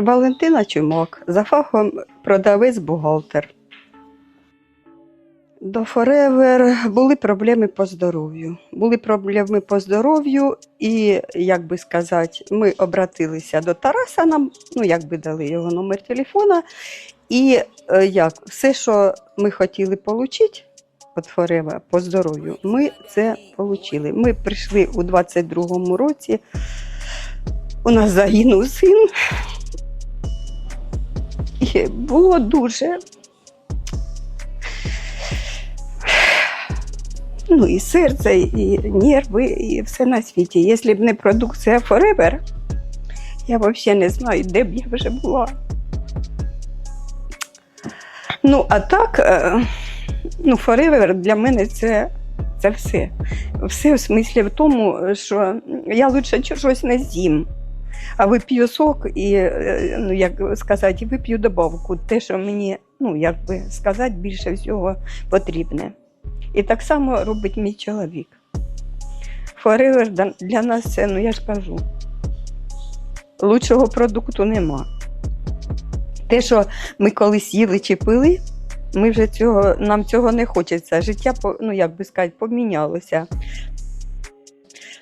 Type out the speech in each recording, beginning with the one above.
Валентина Чумак, за фахом продавець-бухгалтер. До Forever були проблеми по здоров'ю. Були проблеми по здоров'ю, і, як би сказати, ми обратилися до Тараса, нам, ну, як би дали його номер телефона. І е, як, все, що ми хотіли отримати від Forever по здоров'ю, ми це отримали. Ми прийшли у 22-му році. У нас загинув син. І було дуже. Ну, і серце, і нерви, і все на світі. Якщо б не продукція Forever, я взагалі не знаю, де б я вже була. Ну, а так, е, ну, Forever для мене це, це все. Все в смислі в тому, що я лучше чогось не з'їм. А вип'ю сок і, е, ну, як сказати, вип'ю добавку, те, що мені, ну, як би сказати, більше всього потрібне. І так само робить мій чоловік. Да- для нас це, ну я ж кажу, лучшого продукту нема. Те, що ми колись їли чи пили, ми вже цього, нам цього не хочеться. Життя, ну як би сказати, помінялося.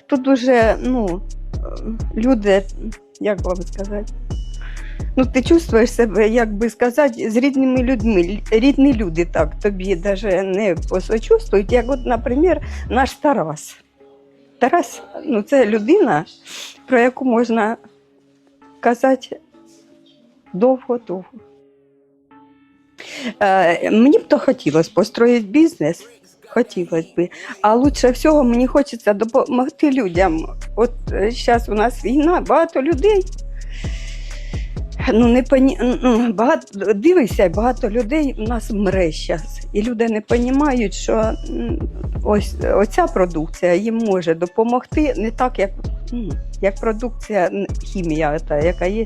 Тут дуже, ну, люди, як вам сказати, ну, ти чувствуєш себе, як би сказати, з рідними людьми. Рідні люди так тобі навіть не посочувствують, як, от, наприклад, наш Тарас. Тарас ну, це людина, про яку можна казати довго-довго. Е, мені б то хотілося построїти бізнес, хотілося б. А лучше всього мені хочеться допомогти людям. От зараз у нас війна, багато людей. Ну, не пані... багато... Дивися, багато людей у нас мре зараз. І люди не розуміють, що ось оця продукція їм може допомогти не так, як, як продукція хімія, та, яка є,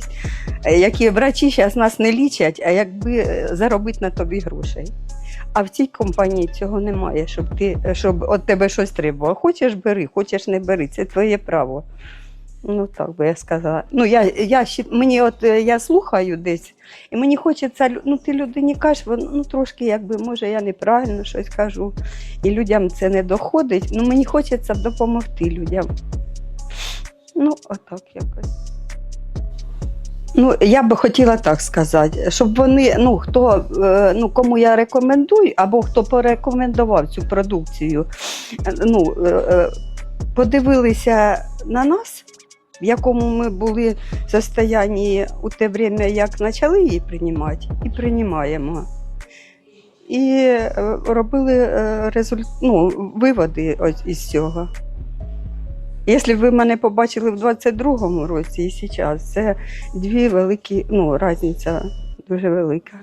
е, які врачі зараз нас не лічать, а якби е, заробити на тобі грошей. А в цій компанії цього немає, щоб ти щоб від тебе щось треба. Хочеш бери, хочеш не бери, це твоє право. Ну, так би я сказала. Ну, я, я, мені от, е, я слухаю десь, і мені хочеться, ну ти людині кажеш, ну трошки, якби, може, я неправильно щось кажу, і людям це не доходить. Ну, мені хочеться допомогти людям. Ну, отак якось. Ну, я би хотіла так сказати, щоб вони, ну, хто, е, ну, кому я рекомендую, або хто порекомендував цю продукцію, ну, е, е, подивилися на нас, в якому ми були в состоянні у те время, як почали її приймати, і приймаємо. І робили результ... ну, виводи із цього. Якщо ви мене побачили в 22-му році і зараз, це дві великі, ну, різниця дуже велика.